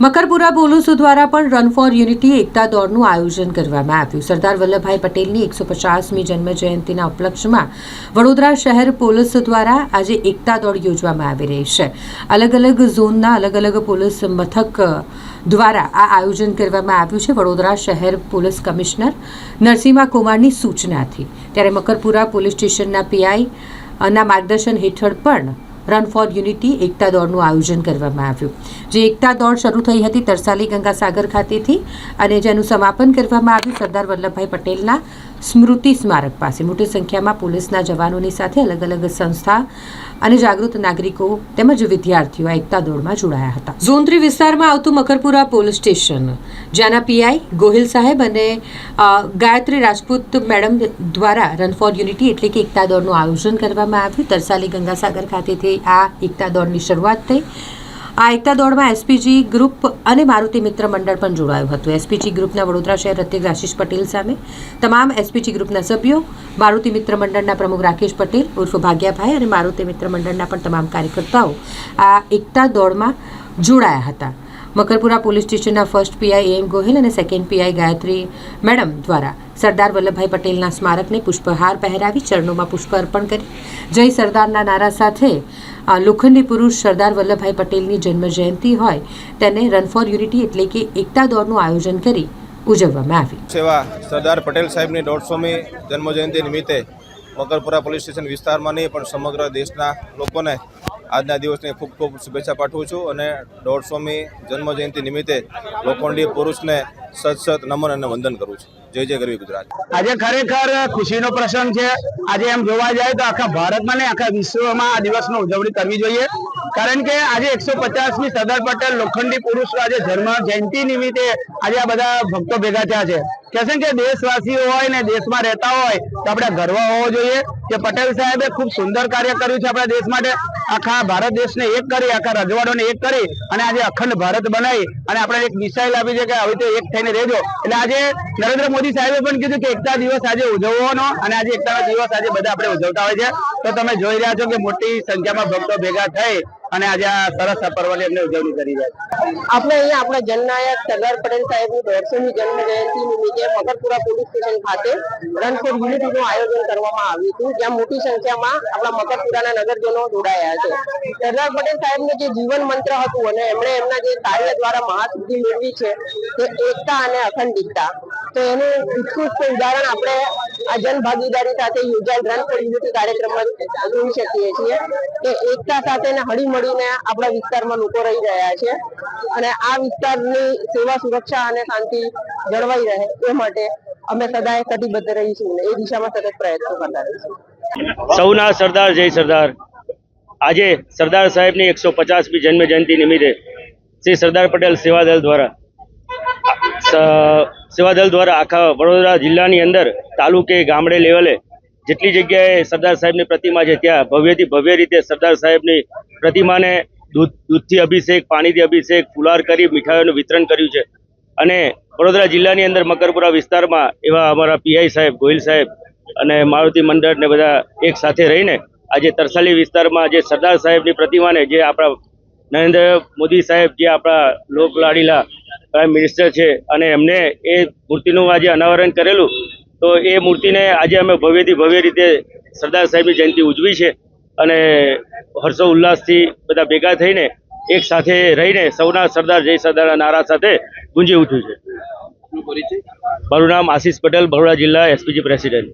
મકરપુરા પોલીસો દ્વારા પણ રન ફોર યુનિટી એકતા દોડનું આયોજન કરવામાં આવ્યું. સરદાર વલ્લભભાઈ પટેલની એકસો પચાસમી જન્મ જયંતિના ઉપલક્ષમાં વડોદરા શહેર પોલીસ દ્વારા આજે એકતા દોડ યોજવામાં આવી રહી છે. અલગ અલગ ઝોનના અલગ અલગ પોલીસ મથક દ્વારા આ આયોજન કરવામાં આવ્યું છે. વડોદરા શહેર પોલીસ કમિશનર નરસિંહા કુમારની સૂચનાથી. ત્યારે મકરપુરા પોલીસ સ્ટેશનના પીઆઈ ના માર્ગદર્શન હેઠળ પણ રન ફોર યુનિટી એકતા દોડનું આયોજન કરવામાં આવ્યું. જે એકતા દોડ શરૂ થઈ હતી તરસાલી ગંગાસાગર ખાતેથી અને જેનું સમાપન કરવામાં આવ્યું સરદાર વલ્લભભાઈ પટેલના સ્મૃતિ સ્મારક પાસે. મોટી સંખ્યામાં પોલીસના જવાનોની સાથે અલગ અલગ સંસ્થા અને જાગૃત નાગરિકો તેમજ વિદ્યાર્થીઓ એકતા દોડમાં જોડાયા હતા. ઝોન થ્રી વિસ્તારમાં આવતું મકરપુરા પોલીસ સ્ટેશન, જ્યાંના પીઆઈ ગોહિલ સાહેબ અને ગાયત્રી રાજપૂત મેડમ દ્વારા રન ફોર યુનિટી એટલે કે એકતા દોડનું આયોજન કરવામાં આવ્યું. તરસાલી ગંગાસાગર ખાતેથી આ એકતા દોડની શરૂઆત થઈ. આ એકતા દોડમાં એસપીજી ગ્રુપ અને મારુતિ મિત્ર મંડળ પણ જોડાયું હતું. એસપીજી ગ્રુપના વડોદરા શહેર અધ્યક્ષ આશીષ પટેલ સામે, તમામ એસપીજી ગ્રુપના સભ્યો, મારુતિ મિત્ર મંડળના પ્રમુખ રાકેશ પટેલ, ઉર્ફ ભાગ્યાભાઈ અને મારુતિ મિત્ર મંડળના પણ તમામ કાર્યકર્તાઓ આ એકતા દોડમાં જોડાયા હતા. મકરપુરા પોલીસ સ્ટેશનના ફર્સ્ટ પીઆઈ એમ ગોહિલ અને સેકન્ડ પીઆઈ ગાયત્રી મેડમ દ્વારા સરદાર વલ્લભભાઈ પટેલના સ્મારકને પુષ્પહાર પહેરાવી ચરણોમાં પુષ્પ અર્પણ કરી. જય સરદારના નારા સાથે લોખંડી પુરુષ સરદાર વલ્લભભાઈ પટેલની જન્મ જયંતિ હોય તેને રન ફોર યુનિટી એટલે કે એકતા દોડનું આયોજન કરી ઉજવવામાં આવી. સેવા સરદાર પટેલ સાહેબની દોઢસોમી જન્મજયંતિ નિમિત્તે મકરપુરા પોલીસ સ્ટેશન વિસ્તારમાં નહીં, પણ સમગ્ર દેશના લોકોને આજના દિવસને ખૂબ ખૂબ શુભેચ્છા પાઠવું છું અને દોઢસોમી જન્મજયંતિ નિમિત્તે લોખંડી પુરુષને સત સત નમન અને વંદન કરું છું. જય જય ગરવી ગુજરાત. આજે ખરેખર ખુશીનો પ્રસંગ છે. આજે એમ જોવા જાય તો આખા ભારતમાં ને આખા વિશ્વમાં આ દિવસની ઉજવણી કરવી જોઈએ. કારણ કે આજે એકસો પચાસમી સરદાર પટેલ લોખંડી પુરુષ આજે જન્મ જયંતિ નિમિત્તે આજે આ બધા ભક્તો ભેગા થયા છે. કે છે કે દેશવાસીઓ હોય ને દેશમાં રહેતા હોય તો આપણે ગર્વ હોવો જોઈએ કે પટેલ સાહેબે ખૂબ સુંદર કાર્ય કર્યું છે આપણા દેશ માટે. આખા ભારત દેશને એક કરી, આખા રજવાડોને એક કરી અને આજે અખંડ ભારત બનાવી અને આપણે એક મિસાઇલ આપી છે કે હવે તો એક થઈને રહેજો. એટલે આજે નરેન્દ્ર મોદી સાહેબે પણ કીધું કે એકતા દિવસ આજે ઉજવવાનો અને આજે એકતાનો દિવસ આજે બધા આપણે ઉજવતા હોય છે. તો તમે જોઈ રહ્યા છો કે મોટી સંખ્યામાં ભક્તો ભેગા થઈ અને આજે આ સરસ પર્વની અમને ઉજવણી કરી રહ્યા આપણે અહીંયા આપણા જનનાયક સરદાર પટેલ સાહેબની દોઢસોમી જન્મ જયંતિ નિમિત્તે મકરપુરા પોલીસ સ્ટેશન ખાતે રન ફોર યુનિટીનું આયોજન કરવામાં આવ્યું હતું, જ્યાં મોટી સંખ્યામાં આપણા મકરપુરાના નગરજનો જોડાયા છે. સરદાર પટેલ સાહેબનું જે જીવન મંત્ર હતું અને એમણે એમના જે કાર્ય દ્વારા મહાસિદ્ધિ મેળવી છે, તે એકતા અને અખંડિતતા. તો એનું ઉત્કૃષ્ટ ઉદાહરણ આપણે આ જન ભાગીદારી સાથે યોજાયેલ રન ફોર યુનિટી કાર્યક્રમમાં જોઈ શકીએ છીએ કે એકતા સાથે ને હળી મળીને આપણા વિસ્તારમાં લોકો રહી રહ્યા છે અને આ વિસ્તારની સેવા સુરક્ષા અને શાંતિ જળવાઈ રહે એ માટે અમે સદાય કટિબદ્ધ રહીશું એ દિશામાં સતત પ્રયત્નો કરતા રહીશું. સૌના સરદાર, જય સરદાર. આજે સરદાર સાહેબની એકસો પચાસમી જન્મ જયંતિ નિમિત્તે શ્રી સરદાર પટેલ સેવાદળ દ્વારા સેવાદળ દ્વારા આખા વડોદરા જિલ્લાની અંદર તાલુકે, ગામડે લેવલે જેટલી જગ્યાએ સરદાર સાહેબની પ્રતિમા છે ત્યાં ભવ્યથી ભવ્ય રીતે સરદાર સાહેબની પ્રતિમાને દૂધ, દૂધથી અભિષેક, પાણીથી અભિષેક, ફુલાર કરી, મીઠાઈઓનું વિતરણ કર્યું છે. અને વડોદરા જિલ્લાની અંદર મકરપુરા વિસ્તારમાં એવા અમારા પીઆઈ સાહેબ, ગોહિલ સાહેબ અને મારુતિ મંડળ ને બધા એક સાથે રહીને આજે તરસાલી વિસ્તારમાં જે સરદાર સાહેબની પ્રતિમાને જે આપણા નરેન્દ્ર મોદી સાહેબ જે આપણા લોકલાડીલા મિનિસ્ટર છે અને એમને એ મૂર્તિનું આજે અનાવરણ કરેલું તો એ મૂર્તિને આજે અમે ભવ્યથી ભવ્ય રીતે સરદાર સાહેબની જયંતિ ઉજવી છે અને હર્ષો ઉલ્લાસથી બધા ભેગા થઈને એક સાથે રહીને સૌના સરદાર જય સરદારના નારા સાથે ગુંજી ઉઠ્યું છે. મારું નામ આશીષ પટેલ બરોડા જિલ્લા એસપીજી પ્રેસિડેન્ટ